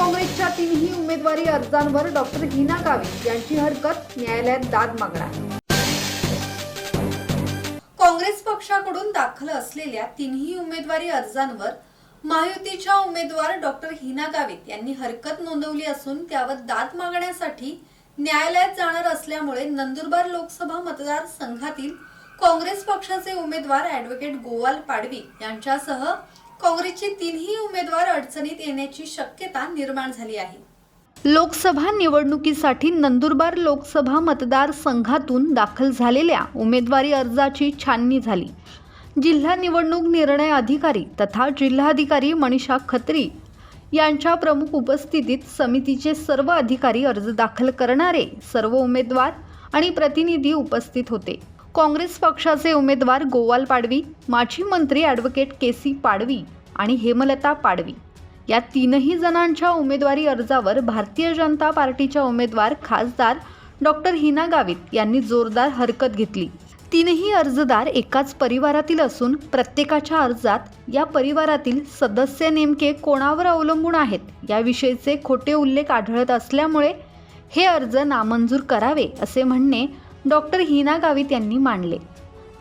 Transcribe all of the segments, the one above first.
उमेदवारी अर्जांवर डॉक्टर हिना गावित यांची हरकत न्यायालयात दाद मागणार. काँग्रेस पक्षाकडून दाखल असलेल्या तिन्ही उमेदवारी अर्जांवर महायुतीच्या उमेदवार डॉक्टर हिना गावित यांनी हरकत नोंदवली असून त्यावर दाद मागण्यासाठी न्यायालयात जाणार असल्यामुळे नंदुरबार लोकसभा मतदारसंघातील काँग्रेस पक्षाचे उमेदवार ऍडव्होकेट गोवाल पाडवी यांच्यासह काँग्रेसची तिन्ही उमेदवार अडचणीत येण्याची शक्यता निर्माण झाली आहे. लोकसभा निवडणुकीसाठी नंदुरबार लोकसभा मतदारसंघातून दाखल झालेल्या उमेदवारी अर्जाची छाननी झाली. जिल्हा निवडणूक निर्णय अधिकारी तथा जिल्हाधिकारी मनीषा खत्री यांच्या प्रमुख उपस्थितीत समितीचे सर्व अधिकारी अर्ज दाखल करणारे सर्व उमेदवार आणि प्रतिनिधी उपस्थित होते. काँग्रेस पक्षाचे उमेदवार गोवाल पाडवी माजी मंत्री ॲडव्होकेट के सी पाडवी आणि हेमलता पाडवी. या तीनही जणांच्या उमेदवारी अर्जावर भारतीय जनता पार्टीच्या उमेदवार खासदार डॉक्टर हिना गावित यांनी जोरदार हरकत घेतली. तीनही अर्जदार एकाच परिवारातील असून प्रत्येकाच्या अर्जात या परिवारातील सदस्य नेमके कोणावर अवलंबून आहेत याविषयीचे खोटे उल्लेख आढळत असल्यामुळे हे अर्ज नामंजूर करावे असे म्हणणे डॉक्टर हिना गावित यांनी मांडले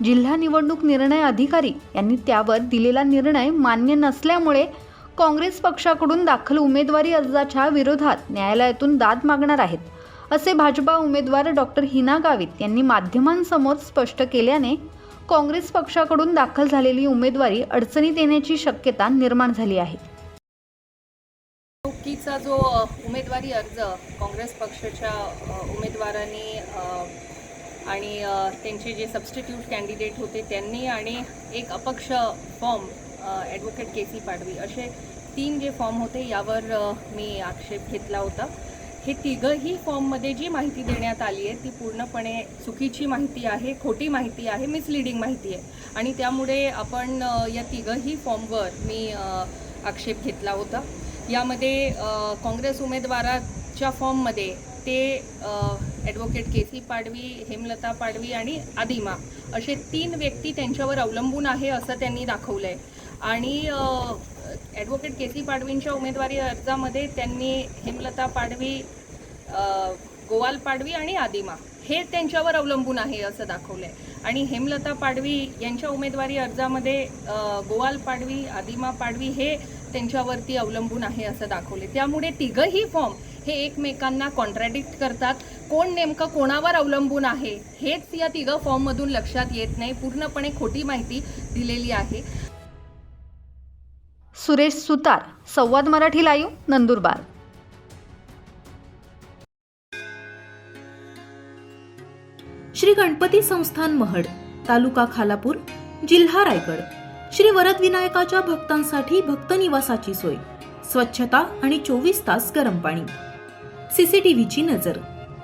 जिल्हा निवडणूक निर्णय अधिकारी यांनी त्यावर दिलेला निर्णय मान्य नसल्यामुळे काँग्रेस पक्षाकडून दाखल उमेदवारी अर्जाच्या विरोधात न्यायालयातून दाद मागणार आहेत असे भाजपा उमेदवार डॉक्टर हिना गावित यांनी माध्यमांसमोर स्पष्ट केल्याने काँग्रेस पक्षाकडून दाखल झालेली उमेदवारी अडचणीत येण्याची शक्यता निर्माण झाली आहे. निवडणुकीचा जो उमेदवारी अर्ज काँग्रेस पक्षाच्या उमेदवारांनी आणि त्यांचे जे सबस्टिट्यूट कॅन्डिडेट होते त्यांनी आणि एक अपक्ष form advocate K C Padvi असे तीन जे फॉर्म होते यावर मी आक्षेप घेतला होता. हे तिघंही फॉर्ममध्ये जी माहिती देण्यात आली आहे ती पूर्णपणे चुकीची माहिती आहे खोटी माहिती आहे मिसलिडिंग माहिती आहे. आणि त्यामुळे आपण या तिघंही फॉर्मवर मी आक्षेप घेतला होता. यामध्ये काँग्रेस उमेदवाराच्या फॉर्ममध्ये ते advocate K C Padvi Hemlata Padvi आणि आदिमा असे तीन व्यक्ती त्यांच्यावर अवलंबून आहे असं त्यांनी दाखवलं आहे आणि ॲडव्होकेट के सी पाडवींच्या उमेदवारी अर्जामध्ये त्यांनी हेमलता पाडवी गोवाल पाडवी आणि आदिमा हे त्यांच्यावर अवलंबून आहे असं दाखवलं आहे आणि हेमलता पाडवी यांच्या उमेदवारी अर्जामध्ये गोवाल पाडवी आदिमा पाडवी हे त्यांच्यावरती अवलंबून आहे असं दाखवले त्यामुळे तिघंही फॉर्म हे एकमेकांना कॉन्ट्रॅडिक्ट करतात. कोण नेमकं कोणावर अवलंबून आहे हेच या तिघं फॉर्ममधून लक्षात येत नाही. पूर्णपणे खोटी माहिती दिलेली आहे. सुरेश सुतार संवाद मराठी लाईव्ह नंदुरबार. श्री गणपती संस्थान महड तालुका खालापूर जिल्हा रायगड. श्री वरद विनायकाच्या भक्तांसाठी भक्त निवासाची सोय. स्वच्छता आणि चोवीस तास गरम पाणी. सीसीटीव्हीची नजर.